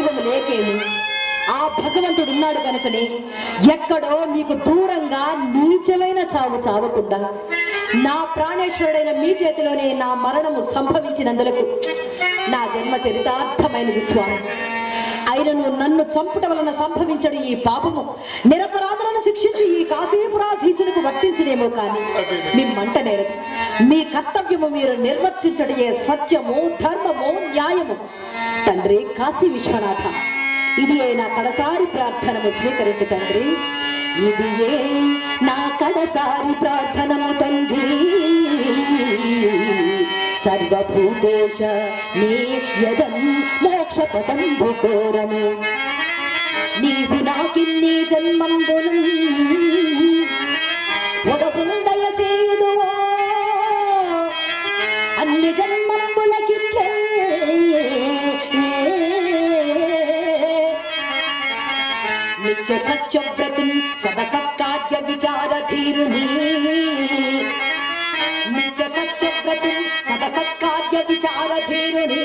లేకేమి ఆ భగవంతుడు ఉన్నాడు కనుకనే ఎక్కడో మీకు దూరంగా నీచమైన చావు చావకుండా నా ప్రాణేశ్వరుడైన మీ చేతిలోనే నా మరణము సంభవించినందులకు నా జన్మ చరితార్థమైనది స్వామి. అయినను నన్ను చంపుట వలన సంభవించడు ఈ పాపము. నిరపరాధన కాశీపురాధీశునికి వర్తించలేమో కానీ మిమ్మంట నేరదు. మీ కర్తవ్యము మీరు నిర్వర్తించడయే సత్యము ధర్మము న్యాయము. తండ్రి కాశీ విశ్వనాథ ఇది నా కడసారి ప్రార్థనము స్వీకరించు తండ్రి. ఇది ఏ నా కడసారి ప్రార్థనము తండ్రి. సర్వభూతేశ నీ యదం మోక్ష పదంబు కోరము. నీవు నాకిన్ని ಒದಗಿನ ದಯ ಸೇಯುದುವೋ ಅಲ್ಲಿ ಜನ್ಮಂಬುಲಗಿಲ್ಲೇ ನಿಚ್ಚ ಸತ್ಯ ಪ್ರತಿ ಸದಸ ಕಾರ್ಯ ವಿಚಾರ ಧೀರ್ನಿ ನಿಚ್ಚ ಸತ್ಯ ಪ್ರತಿ ಸದಸ ಕಾರ್ಯ ವಿಚಾರ ಧೀರ್ನಿ